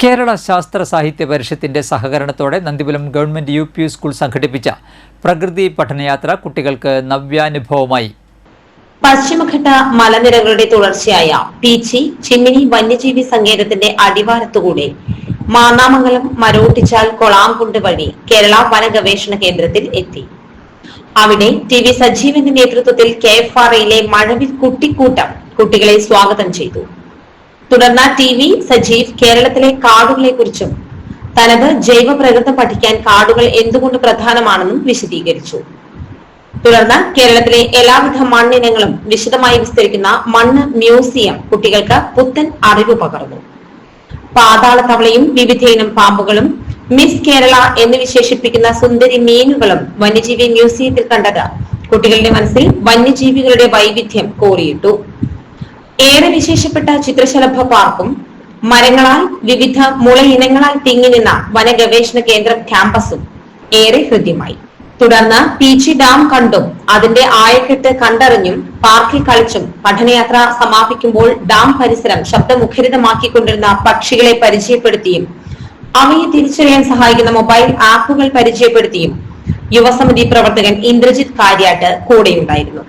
കേരള ശാസ്ത്ര സാഹിത്യ പരിഷത്തിന്റെ സഹകരണത്തോടെ Nandipuram government U P school സംഘടിപ്പിച്ച പ്രകൃതി പഠനയാത്ര കുട്ടികൾക്ക് നവ്യാനുഭവമായി. പശ്ചിമഘട്ട മലനിരകളുടെ തുടർച്ചയായ പീച്ചി ചിമ്മിനി വന്യജീവി സങ്കേതത്തിന്റെ അടിവാരത്തുകൂടെ മാന്നാമംഗലം മരോട്ടിച്ചാൽ കൊളാംകുണ്ട് വഴി കേരള വന ഗവേഷണ കേന്ദ്രത്തിൽ എത്തി. അവിടെ ടി വി സജീവന്റെ നേതൃത്വത്തിൽ കെ എഫ് ആർ മഴവിൽ കുട്ടിക്കൂട്ടം കുട്ടികളെ സ്വാഗതം ചെയ്തു. തുടർന്ന് ടി വി സജീവ് കേരളത്തിലെ കാടുകളെ കുറിച്ചും തനത് ജൈവ പ്രകൃതം പഠിക്കാൻ കാടുകൾ എന്തുകൊണ്ട് പ്രധാനമാണെന്നും വിശദീകരിച്ചു. തുടർന്ന് കേരളത്തിലെ എല്ലാവിധ മണ്ണിനങ്ങളും വിശദമായി വിസ്തരിക്കുന്ന മണ്ണ് മ്യൂസിയം കുട്ടികൾക്ക് പുത്തൻ അറിവ് പകർന്നു. പാതാളത്തവളയും വിവിധയിനം പാമ്പുകളും മിസ് കേരള എന്ന് വിശേഷിപ്പിക്കുന്ന സുന്ദരി മീനുകളും വന്യജീവി മ്യൂസിയത്തിൽ കണ്ടത് കുട്ടികളുടെ മനസ്സിൽ വന്യജീവികളുടെ വൈവിധ്യം കോറിയിട്ടു ഏറെ വിശേഷപ്പെട്ട ചിത്രശലഭ പാർക്കും മരങ്ങളാൽ വിവിധ മുള ഇനങ്ങളാൽ തിങ്ങി നിന്ന വനഗവേഷണ കേന്ദ്രം ക്യാമ്പസും ഏറെ ഹൃദ്യമായി. തുടർന്ന് പീച്ചി ഡാം കണ്ടും അതിന്റെ ആയക്കെട്ട് കണ്ടറിഞ്ഞും പാർക്കിൽ കളിച്ചും പഠനയാത്ര സമാപിക്കുമ്പോൾ ഡാം പരിസരം ശബ്ദമുഖരിതമാക്കിക്കൊണ്ടിരുന്ന പക്ഷികളെ പരിചയപ്പെടുത്തിയും അവയെ തിരിച്ചറിയാൻ സഹായിക്കുന്ന മൊബൈൽ ആപ്പുകൾ പരിചയപ്പെടുത്തിയും യുവസമിതി പ്രവർത്തകൻ Indrajith Kariyattu കൂടെയുണ്ടായിരുന്നു.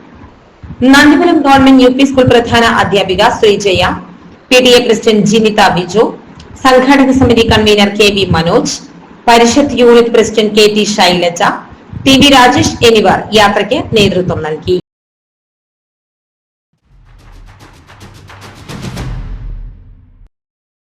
Nandipuram government U P school പ്രധാന അധ്യാപിക Sreejaya P T A president Jinitha Biju സംഘാടക സമിതി convener K V Manoj Parishad unit president K T Shailaja T V Rajesh എന്നിവർ യാത്രയ്ക്ക് നേതൃത്വം നൽകി.